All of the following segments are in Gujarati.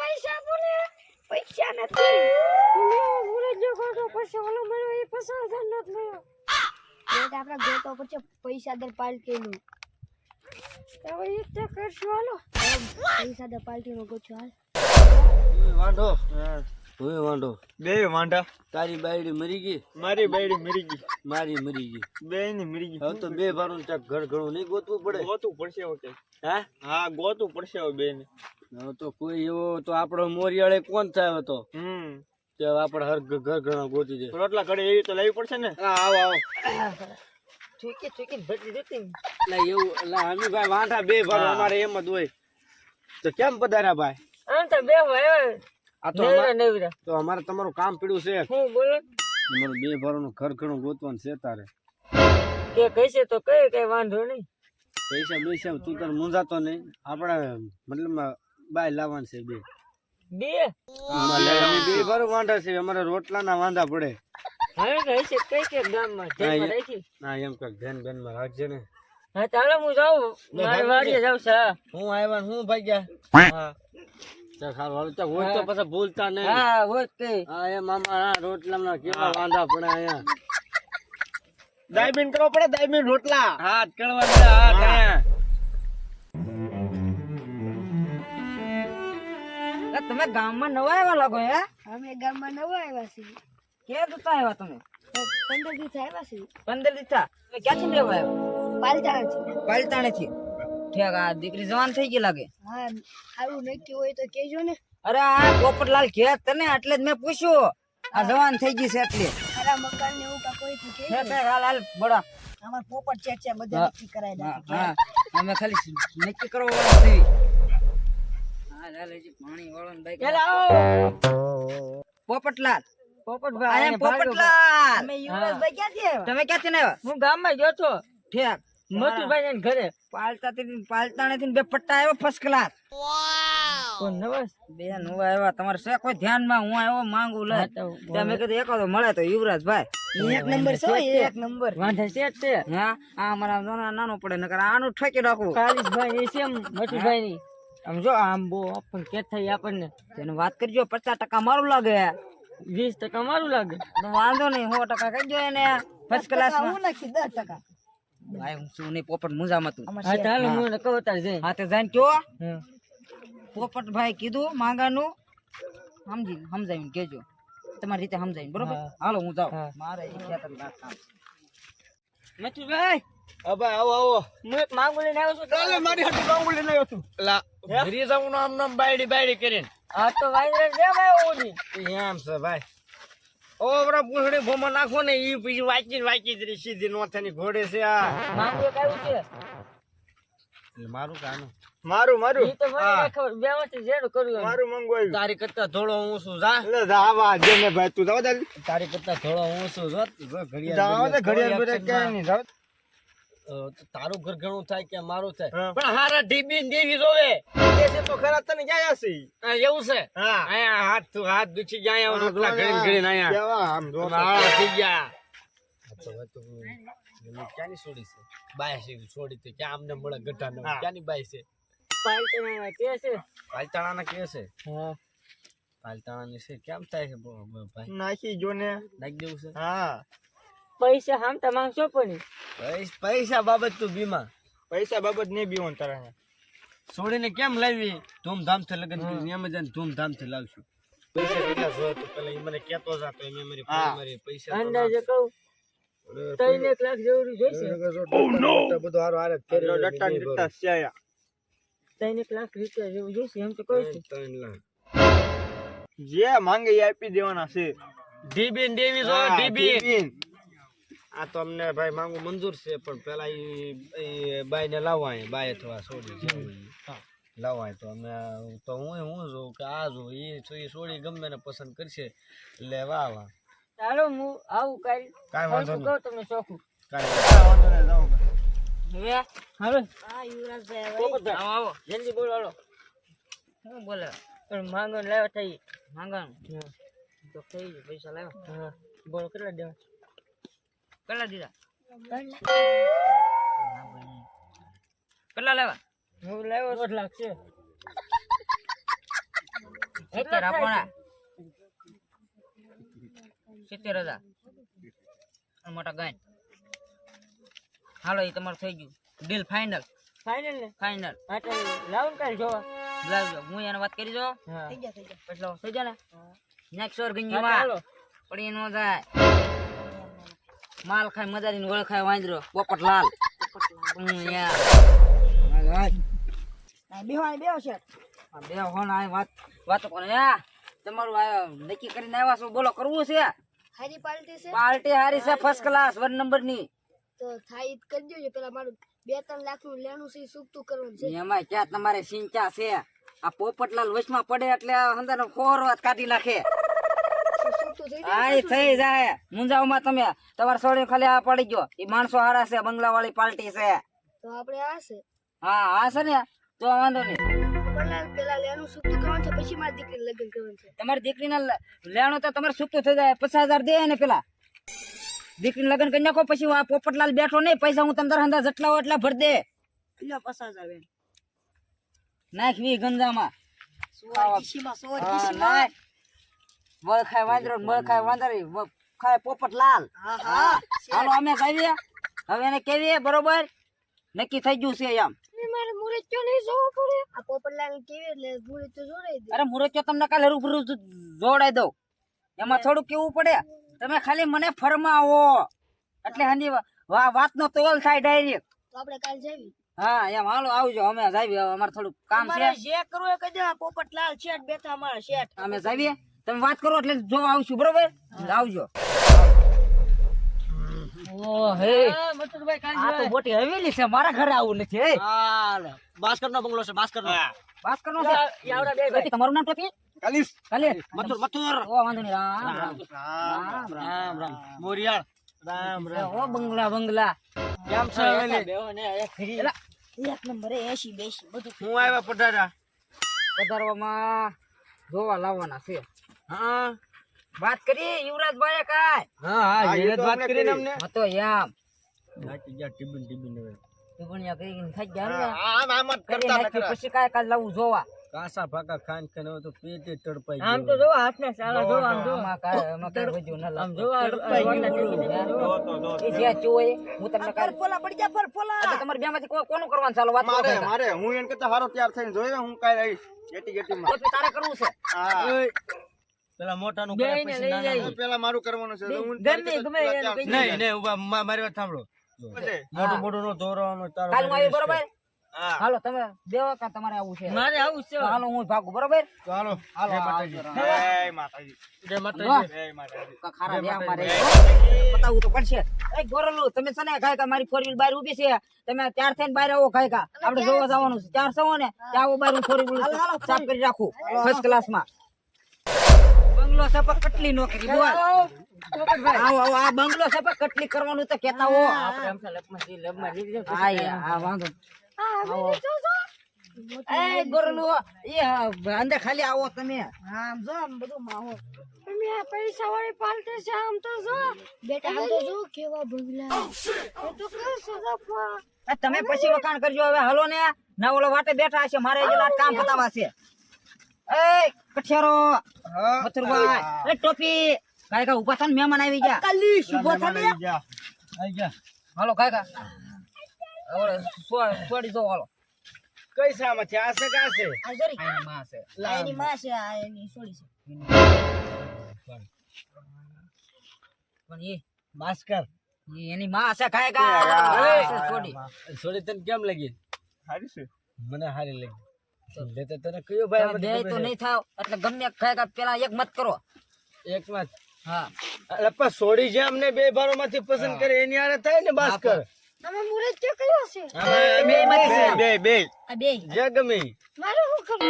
પૈસા બોલે પૈસા નથી. બોલે જો કોટો પૈસા ઓલો મળ્યો એ હજાર નથી મળ્યો એટલે આપણે ગોતો પછી પૈસા દર પાલટીનું હવે એક તો કરશું હાલો. પૈસા દર પાલટીનો ગોચો હાલ. તું તું વાંઢો બે વાંઢા. તારી બાયડી મરી ગઈ? મારી બાયડી મરી ગઈ. મારી મરી ગઈ. બે ની મરી ગઈ. હવે તો બે ભારું ચાક ઘર ઘણું નહીં ગોતવું પડે? ગોતું પડશે ઓકે હા? હા ગોતું પડશે હવે બે ને હવે તો કોઈ એવો તો આપણો મોરિયાળે કોણ થાય હવે તો? હમ. કે હવે આપણે હર ઘર ઘણા ગોતી દે. રોટલા ઘડે એવી તો લેવી પડશે ને? હા આવો આવો. ઠીક ઠીક ભજી દેતી એટલે એવું એટલે અમી ભાઈ વાંઢા બે ભારું હા. અમારે એમ જ હોય. તો કેમ પધાર્યા ભાઈ? આમ તો બે હોય આ તો અમારે- તો અમારે તમારું કામ પીડ્યું છે. હું બોલો? તમારું બે ભારું ઘર ઘણું ગોતવાનું છે તારે. કે કહેશે તો કઈ કઈ વાંધો નહીં. પૈસા પૈસા તું તને મૂંઝાતો નહીં. આપણે મતલબ બાય લાવવાનું છે બે. બે? અમારે બે ભારું વાંધો છે અમારે રોટલાના વાંધા પડે. હવે કહેશે કઈ કઈ ગામમાં ધ્યાનમાં રાખી. ના એમ કંઈક ધ્યાન બેનમાં રાખજે ને. હા ચાલો હું જાઉં. મારી વાડીએ જાઉં છે હું. આવ્યા હું ભાગ્યા? હા. ચાલ ગામમાં હોય તો પછી ભૂલતા નહીં. હા હોય કઈ હા એ મામા હા કેવા વાંધા પડે અહીંયા. દાયબીન કરવો પડે દાયબીન રોટલા. હાથ કરવા દે હાથ તમે ગામમાં નવા આવ્યા લાગો હે? અમે ગામમાં નવા આવ્યા છીએ. કે જતા આવ્યા તમે? પંદર દિવસ આવ્યા છીએ. પંદર દિવસ ક્યાંથી લેવા આવ્યા? પાલતા છે પાલતાણે થી ઠેક આ દીકરી જવાન થઈ ગઈ લાગે. હા સારું નક્કી હોય તો કેજો ને. અરે આ પોપટલાલ કે તને એટલે જ મેં પૂછ્યું. આ જવાન થઈ ગઈ છે એટલે. અરે મકાન ને એવું કોઈ થી હે કહેજો હાલ હાલ બડા અમાર પોપટ છે છે બધા નક્કી કરાવી દે હા અમે ખાલી નક્કી કરવા વાળા થઈ. હાલ હાલ હજી પાણી વાળો ને બાઈક પોપટલાલ. પોપટભાઈ પોપટલાલ. અમે યુવરાજભાઈ ક્યાંથી આવ્યા? તમે ક્યાંથી આવ્યા? હું ગામમાં ગયો છો. ઠેક. મથુરભાઈ ને ઘરે. પાલતા થી પાલતાણે થી બે પટ્ટા આવ્યો ફર્સ્ટ ક્લાસ બે નવા આવ્યા તમારે છે કોઈ ધ્યાનમાં? હું આવ્યો માંગુ લે તમે કીધું મળે તો યુવરાજભાઈ. એક નંબર છે એક નંબર. વાંધે સેટ છે હા. આ મારા નાના નાનો પડે નકર આનું ઠોકી નાખું. કાલિશભાઈ ની છે ની આમ જો આમ બો આપણ કે થઈ આપણને. તેને વાત કરજો પચાસ ટકા મારું લાગે. વીસ ટકા મારું લાગે. વાંધો નહીં સો ટકા કરજો એને. ફર્સ્ટ ક્લાસ હું નાખી દસ ટકા. ભાઈ હું શું નહીં પોપટ મુજામાં તું હા. ચાલો હું. કહું તાર જઈ હા તે જઈને કયો પોપટભાઈ કીધું માંગાનું. સમજી સમજાવીને કેજો તમારી રીતે સમજાવીને બરોબર? હાલો હું જાઉં. મારે ખેતર ના કામ મથુરભાઈ હા ભાઈ આવો આવો. હું એક માંગુ લઈને આવ્યો છું. ચાલે મારી હાથે માંગુ લઈને આવ્યો છું. લા ઘરે જાઉં નામ નામ બાયડી બાયડી કરીને. હા તો વાંદરા જેમ આવ્યો ઓલી. એમ છે ભાઈ. ઓ બરા પૂછડી ભોમાં નાખો ને ઈ પછી વાંચી વાંચી જ રહી સીધી નોથાની ઘોડે છે આ. માંગુ એક છે? મારું કાનું મારું મારું ઈ તો મને ખબર બે માંથી જેડું કર્યું મારું મંગવાયું તારી કરતા થોડો હું છું જા. લે જાવા જે ને ભાઈ તું જાવ તારી. કરતા થોડો હું છું જો જો જાવ ઘડિયાળ ઘડિયાળ બરે નહીં જાવ. તારું ઘર ઘણું થાય કે મારું થાય? પણ હારા ઢીબી દેવી જોવે. એ છે તો ખરા તને હશે આ એવું છે? હા. અહીંયા હાથ તું હાથ દુખી ગયા અહીંયા રોટલા ઘડીને ઘડીને અહીંયા કેવા આમ જો હા થઈ ગયા. તો હવે તો ક્યાંની છોડી છે? બાય છે છોડી તો ક્યાં અમને મળે ગઢા ને હા. ક્યાંની બાય છે? પાલતાણા કે છે? પાલતાણાના કે છે? હા. પાલતાણાની છે કેમ થાય છે ભાઈ? નાખી જો ને. નાખી દેવું છે? હા. પૈસા હામતા માંગશો પણ પૈસા બાબત તું બીમા પૈસા બાબત નહીં બીવન તારા છોડીને કેમ લાવી? ધૂમધામથી લગ્ન કરી એમ જ ધૂમધામથી લાવશું. પૈસા કેટલા જો તો? પેલા ઈ મને કેતો જા તો એમ મારી મારી પૈસા અંદાજે કહું ત્રણ એક લાખ જરૂરી જોઈશે? ના- બધું હારું હારે જ ડટ્ટા ડટ્ટા સ્યાયા ત્રણ એક લાખ રૂપિયા જેવું જોઈશે એમ તો કહું છું. ત્રણ લાખ. જે માંગે એ આપી દેવાના છે. ડીબીન દેવી જો ડીબીન. ડીબીન. આ તો અમને ભાઈ માંગુ મંજૂર છે પણ પેલા ઈ બાઈ ને લાવવા અહીંયા બાય અથવા છોડી છે લાવવા તો અમે તો હું હું જોઉં કે આ જો એ એ છોડી ગમે ને પસંદ કરશે એટલે વાહ વાહ. ચાલો હું આવું કાલ. કાંઈ વાંધો નહીં. તમને ચોખ્ખું. કાંઈ વાંધો નહીં, જાઓ. ભાઈ. હવે હા યુવરાજભાઈ આવો આવો. જલ્દી બોલો હાલો. શું બોલે? પણ માંગો લાવ્યા થઈ. માંગણ? તો થઈ પૈસા લાવ્યા. હા. બોલો કેટલા દેવા? કેટલા દીધા. કેટલા લેવા. હું લેવો દોઢ લાખ છે. સિત્તેર આપવાના સિત્તેર હજાર. મોટા ગાય. હાલો એ તમારું થઈ ગયું. ડીલ ફાઇનલ ફાઇનલ ને? ફાઇનલ એટલે લાવું કાલ જોવા. લાવજો. હું એને વાત કરી જો. થઈ જા થઈ જા પછી થઈ જાય ને? નેક્સ્ટ ઓર ગંજીમાં પડી નો જાય. માલ ખાય મદારી વળ ખાય વાંદરો. પોપટ લાલ. બે હોન આ વાત વાતો કરે તમારું નક્કી કરીને આવ્યા છો બોલો કરવું છે? હારી પાર્ટી છે? પાર્ટી હારી છે ફર્સ્ટ ક્લાસ વન નંબરની. તો થાય ઈ જ પેલા મારું બે ત્રણ લાખનું લેણું છે ઈ ચૂકતું કરવાનું છે. એમાં ક્યાં તમારે સિંચા છે? આ પોપટલાલ વચમાં પડે એટલે અંદર ખોરવાત કાઢી નાખે. શું ચૂકતું થઈ જાય આ ઈ થઈ જાય. મુંજાવમાં તમે તમારે સોળી ખાલી આ પડી ગયો. એ માણસો હારા છે બંગલા વાળી પાર્ટી છે. તો આપણે આ છે. હા હા છે ને? તો વાંધો નહીં. પેલા પેલા લેણું ચૂકતું કરવાનું છે પછી મારી દીકરીને લગ્ન કરવાનું છે. તમારી દીકરીના લ- લેણું તો તમારે છૂટું થઈ જાય. પચાસ હજાર દે ને પેલા. દીકરી લગ્ન કરી નાખો પછી આ પોપટલાલ બેઠો નહીં પૈસા હું તમને હંધા જેટલા હોય એટલા ભર દે. પસાર આવે નાખવી ગંજામાં. સોળીસીમાં હા, સોળીસીમાં નાખ. વળ ખાય વાંદરો ને મળ ખાય વાંદરી ખાય પોપટલાલ હા? હા હાલો અમે જાવીએ હવે એને કેવીએ બરોબર? નક્કી થઈ ગયું છે એમ. મારે મુરત ક્યાં નહીં જવું પડે. આ પોપટલાલ કેવી એટલે મુરત તો જોડાઈ દે. અરે મુરત તમને કાલે રૂબરૂ જોડાઈ દઉં. એમાં થોડું કેવું પડે તમે ખાલી મને ફરમાવો. એટલે હાની વા- વાતનો તોલ થાય ડાયરેક્ટ તો આપણે કાલ જાવી. હા એમ. હાલો આવજો. અમે જાવીએ અમારે થોડું કામ છે. જે કરવું એ કહી દે પોપટલાલ શેઠ બેઠા અમારા શેઠ. અમે જાવીએ. તમે વાત કરો એટલે જો આવશું બરોબર? આવજો ઓ હે. હા, મથુરભાઈ કાલ આ તો મોટી હવેલી છે મારા ઘરે આવું નથી હે. નો બંગલો છે ભાસ્કર નો વાત કરો છે તમારું નામ ટોપી? કાલીસ. કાલે મથુર મથુર. ઓ વાંધો નહીં. રામ રામ. રામ રામ રામ. રામ મોરિયાળ. રામ ઓ બંગલા બંગલા. કેમ છે હવેલી? એલા, એક નંબરે એસી બેસી બધું હું આવ્યા પધારા પધારવામાં જોવા લાવવાના છે. હા. વાત કરી યુવરાજભાઈ કાય હા હા યુવરાજ વાત કરીને અમને. હતો યામ. નાખી ગયા ટીબન ટીબન હવે. ટીપણીયા કરીને થઈ ગયા ને. આ ના મત કરી કરતા નકરા. પછી કાય કાલ લાવું જોવા. કાસા ભાકા ખાન ખાન હવે તો પેટે તડપાઈ આમ તો જોવા હાથ ને સાલા જોવા આમ જોવા. કાંઈ- આમાં કાંઈ વધ્યું ન આમ લાગતું. જો આ રોટલા એ જે ચોય હું તમને કાલ ફોલા પડી જા ફર ફોલા! તમારે બેમાંથી કો- કોનું કરવાનું ચાલો વાત કરો મારે મારે હું એને કરતા હારો તૈયાર થઈને જોયો હું કાય આવીશ ગેટી ગેટી માં તારે કરવું છે. હા. પેલા મોટા નું બે ને પેલા મારું કરવાનું છે ગમે ગમે નહીં નહીં ઊભા મારી વાત સાંભળો. મોટું મોટું નો દોરવાનો તારો કાલ આવી બરોબર? હાલો તમે બેવો કા તમારે આવું છે. મારે આવું છે. હાલો હું ભાગું બરોબર? તો હાલો. હાલો, જય માતાજી. જય માતાજી. જય માતાજી. કાં ખારા બે અમારે બતાવું તો પડશે. એ ગોરલું તમે સને કાંઈ કાંઈ મારી ફોર વ્હીલ બહાર ઊભી છે. તમે ત્યાર થઈને બહાર આવો કાંઈ કા આપણે જોવા જવાનું છે. ત્યાર સવો ને ત્યાં આવો બહાર ફોર વ્હીલ સાફ કરી રાખું. ફર્સ્ટ ક્લાસમાં બંગલો છે પણ કટલી નોકરી બોલ. આવો આવો આ બંગલો છે પણ કટલી કરવાનું તો કેતા હો. આપણે એમ છે લપમાં જી લપમાં જી દીધું. હા હા વાંધો એ ગોરલું એ અંદર ખાલી આવો તમે. આમ જો આમ બધું માહોલ તમે આ પૈસા વાળી પાલટે છે આમ તો જો. બેટા આમ તો જો કેવા ભગલા એ તો કઈ સજા તમે પછી વખાણ કરજો હવે. હલો ને ના ઓલો વાટે બેઠા છે મારે કામ પતાવા છે. એ કઠિયારો. મથુરભાઈ એ ટોપી. કાય કા ઊભા થા મહેમાન આવી ગયા. કાલી આવી ગયા. હાલો કાય કા હવે છોડી દો હાલો. કઈ સામાં છે આ છે કે છે? આ જોરી. આની માં છે. આ એની માં છે આ એની છોડી છે. પણ એ એની માં છે કાય કા એ છોડી. છોડી તને કેમ લાગી? સારી છે. મને સારી લાગી. તો તને કયો ભાઈ બે તો નહીં થાવ. એટલે ગમે ખાય કા પેલા એક મત કરો. એક મત? હા. એટલે પણ છોડી જે અમને બે માંથી પસંદ કરે એની આરે થાય ને ભાસ્કર તમે મુરત કે કયો છે? બે. બે બે આ બે. જે ગમે. મારું શું ખબર?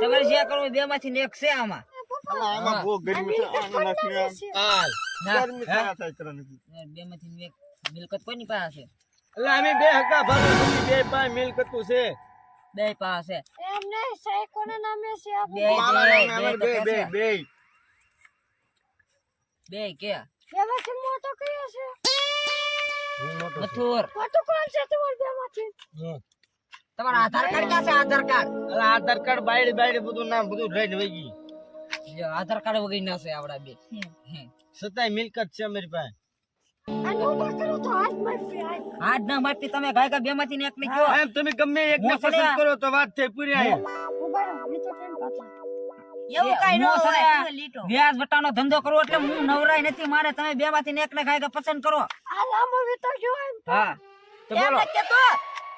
તમારે જે કરવું બે માંથી ને એક છે આમાં. આમાં બહુ ગરમી છે આમાં નાખી હાલ. ના. ગરમી થાય થાય કરવાની. બે માંથી એક મિલકત કોની પાસે? એટલે અમે બે હકા ભાગો બે પાસે મિલકતું છે. બે પાસે. એમ નહીં સાહેબ કોના નામે છે બે બે બે બે કે બે કે? બેમાંથી મોટો કયો છે? મથુર. મોટો કોણ છે તમાર બેમાંથી. તમારા આધાર કાર્ડ ક્યાં છે? આધાર કાર્ડ. અલા આધાર કાર્ડ બાયડી બાયડી બધું નામ બધું લઈને વહી ગઈ આધાર કાર્ડ વગર ના છે આવડા બે. સતાય મિલકત છે અમારી પાસે. હાથ ના મારતી તમે ગાય કા બે માંથી એક ને કયો એમ તમે ગમે એકને મોસળિયા. પસંદ કરો તો વાત થઈ પૂરી આયા. તો એવું કઈ ન હોય. વ્યાજ વટાનો ધંધો કરવો એટલે હું નવરાય નથી મારે તમે બે માંથી એક ને ગાય કા પસંદ કરો. આ લાંબો વેતો જો હા તો બોલો.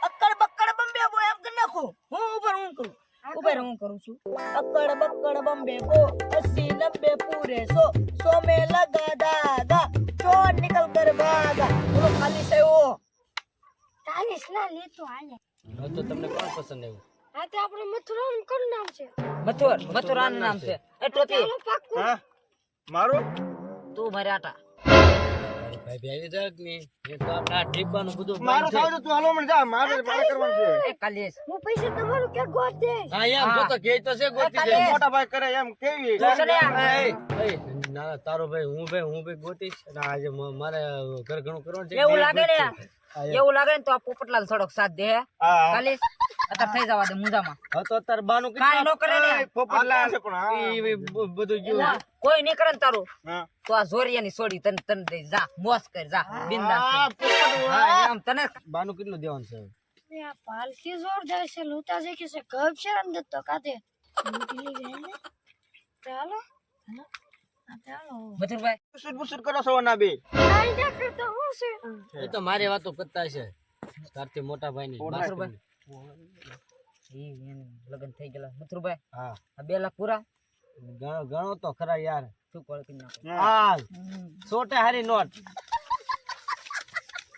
અક્કડ બક્કડ બંબે બો એમ કરી નાખો. હું ઉપર હું કરું? ઉપર હું કરું છું. અક્કડ બક્કડ બંબે બો અસી નબ્બે પૂરે સો. સો મે લગા ના લેતો હાલે. હવે તો તમને કોણ પસંદ આવ્યું? હા તો આપણે મથુરાનું કોણ નામ છે. મથુર મથુરા નામ છે. એ ટોપી. હા મારું? તું મારે આટા. તારો ભાઈ હું ભાઈ હું ભાઈ ગોતીશ આજે મારે ઘર ઘણું કરવાનું છે. એવું લાગે ને? એવું લાગે ને તો આ પોપટલાલ થોડોક સાથ દે હે. કાલેશ અત્યારે થઈ જવા દે મુજામાં. હા તો અત્યારે બાનું કાંઈ નો કરે ને. પોપટલાલ. બધું ગયું. કોઈ નહીં કરે ને તારું. હા. તો આ જોરિયાની છોડી તને તને દે જા મોસ કર જા બિંદાસ હા એમ તને બાનું કેટલું દેવાનું છે? એ આ પાલકી જોરદાર છે લૂંટા છે કે છે ગપ છે અંદર તો કાતે ચાલો. મથુરભાઈ? બુસુર બુસુર કરો છો ના બે એ તો મારી વાતો કરતા છે તારથી મોટા ભાઈ ની મથુરભાઈ લગ્ન થઈ ગયેલા. મથુરભાઈ? હા. આ બે લાખ પૂરા? ગણો ગણો તો ખરા યાર. શું કોળ કરી નાખો હાલ. સોટે હારી નોટ.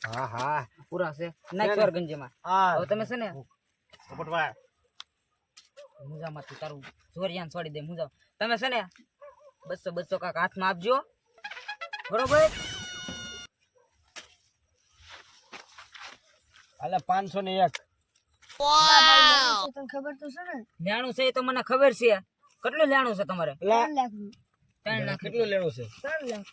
હા હા. પૂરા છે. નાખ ચોર ગંજીમાં. હા હવે તમે છે ને પોપટભાઈ મુજામાંથી તારું જોરિયાન છોડી દે મુજા તમે છે ને બસો બસો કાક હાથમાં આપજો. બરોબર? હાલે પાંચસો ને એક. તને ખબર તો છે ને? ન્યાણું છે એ તો મને ખબર છે. કેટલું લેણું છે તમારે? ત્રણ લાખનું. ત્રણ લાખ કેટલું લેવું છે? ત્રણ લાખ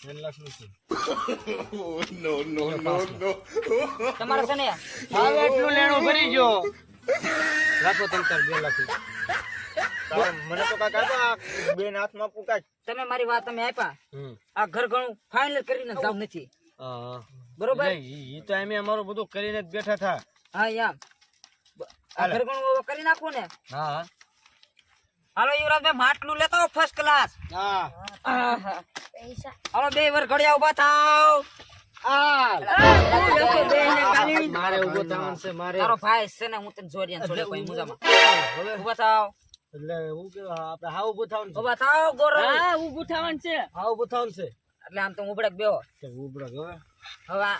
ત્રણ લાખનું છે. તમારે છે ને હવે એટલું લેણું ભરી ગયો રાખો તમ બે લાખ મને તો કાકા બેન હાથમાં પુકાય તમે મારી વાત તમે આપ્યા. આ ઘર ઘણું ફાઇનલ કરીને જાવ નથી. બરોબર? ઈ તો એમ અમારું બધું કરીને જ બેઠા થા. હા યાર આ ઘર ઘણું કરી નાખું ને? હા. હાલો યુવરાજભાઈ માટલું લેતો ફર્સ્ટ ક્લાસ હા. હાલો બે વાર ઘડિયા ઊભા થાવ. મારે ઊભો થવાનું છે મારે. તારો ભાઈ છે ને હું તને જોરિયાન છોડે કોઈ મુજામાં. ઊભા થાવ. એટલે હું કે આપણે હા ઉભું થવાનું છે. ઊભા થાવ ગોરો. હા ઉભું થવાનું છે. એટલે આમ તો ઉભડક બેહો. તો ઉભરો હવે? હવે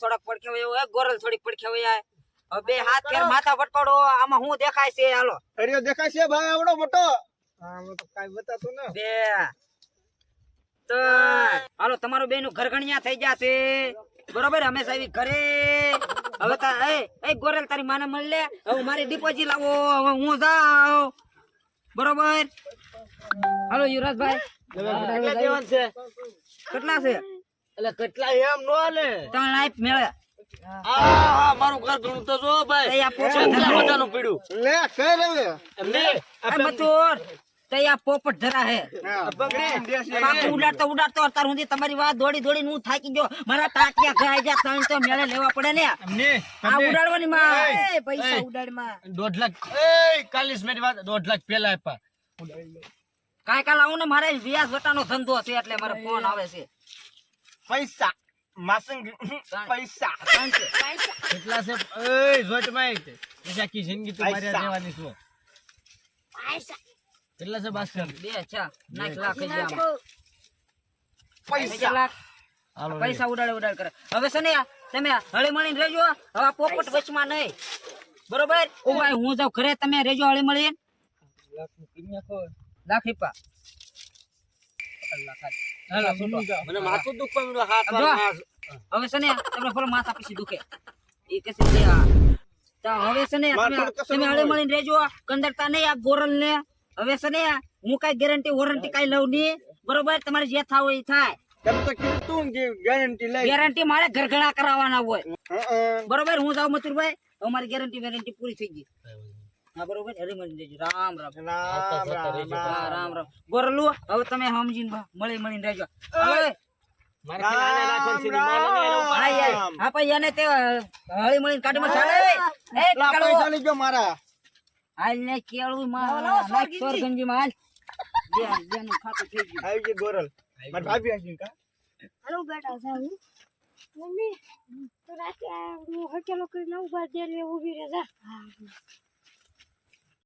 થોડાક પડખે વયો હોય ગોરલ થોડીક પડખે વયો. હવે બે હાથ ફેર માથા ફટકાડો આમાં હું દેખાય છે હાલો. અરે દેખાય છે ભાઈ આવડો મોટો. આમાં તો કાઈ બતાતું ના. બે તો હાલો તમારું બેનું ઘરઘણિયા થઈ જશે. બરોબર હંમેશા એવી ઘરે. હવે તા એ એ ગોરેલ તારી માને મળી લે. હવે મારી ડિપોઝિટ લાવો. હવે હું જાઉં. બરોબર? હાલો યુવરાજભાઈ. કેટલા છે? કેટલા છે? એટલે કેટલા એમ નો લે ત્રણ લાઈફ મેળે. આ મારું ઘર ઘણું તો જો ભાઈ. તૈયા પોપટ કેટલા ધરા લે કઈ લે એમને એ મથુર તૈયા પોપટ ધરા હે. ઉડાડતો ઉડાડતો અત્યાર સુધી તમારી વાત દોડી દોડી હું થાકી ગયો. મારા ટાંકિયા ગાય જા ત્રણ તો મેળે લેવા પડે ને. આ ઉડાડવાની માં. એ પૈસા ઉડાડમાં. દોઢ લાખ. એ કાલીસ મિનિટ વાત દોઢ લાખ પેલા આપ્યા. કાંઈ કાલ આવું ને મારે વ્યાસ વટાનો ધંધો છે એટલે મારે ફોન આવે છે. પૈસા. માસંગ પૈસા. કેટલા છે? એ જોટમાં આખી જિંદગી તું મારી હારે રહેવાની છું. પૈસા. કેટલા છે બાસ્કર બે છે નાખ લાખ પૈસા. હાલો પૈસા ઉડાડે ઉડાડ કરે. હવે છે ને તમે હળી મળીને રહેજો હવે પોપટ વચમાં નહીં. બરોબર? ઓ ભાઈ હું જાવ ઘરે તમે રહેજો હળી મળીને લાખ રૂપિયા. મને માથું દુખવા માંડ્યું હાથ હવે છે ને તમને ફરો માથા પછી દુખે. એ કે છે હવે છે ને તમે તમે મળીને રહેજો કંદરતા નહીં આ ગોરલ ને હવે છે ને હું કઈ ગેરંટી વોરંટી કઈ લઉં નહીં. બરોબર? તમારે જે થાવ એ થાય. તમે તો કીધું તું ગેરંટી મારે ઘરઘડા કરાવવાના હોય. બરોબર? હું જાઉં મથુરભાઈ અમારી ગેરંટી વેરંટી પૂરી થઈ ગઈ. હા બરોબર હરી મળી દેજો રામ રામ. રામ રામ. રામ રામ. ગોરલું હવે તમે સમજીને બા- મળી મળીને રહેજો. હવે હા ભાઈ એને તે હળી મળીને કાઢીમાં ચાલે. એ પૈસા લઈ મારા. હાલ ને કેળું માં નાખ સોરગંજી માં હાલ. જે બેનું ખાતું થઈ ગયું. આવી ગઈ ગોરલ. મારી ભાભી આવી કા? હાલો બેટા સાહેબ મમ્મી તો રાતે હું હોટેલો કરીને ઊભા દે ઊભી રહે જા.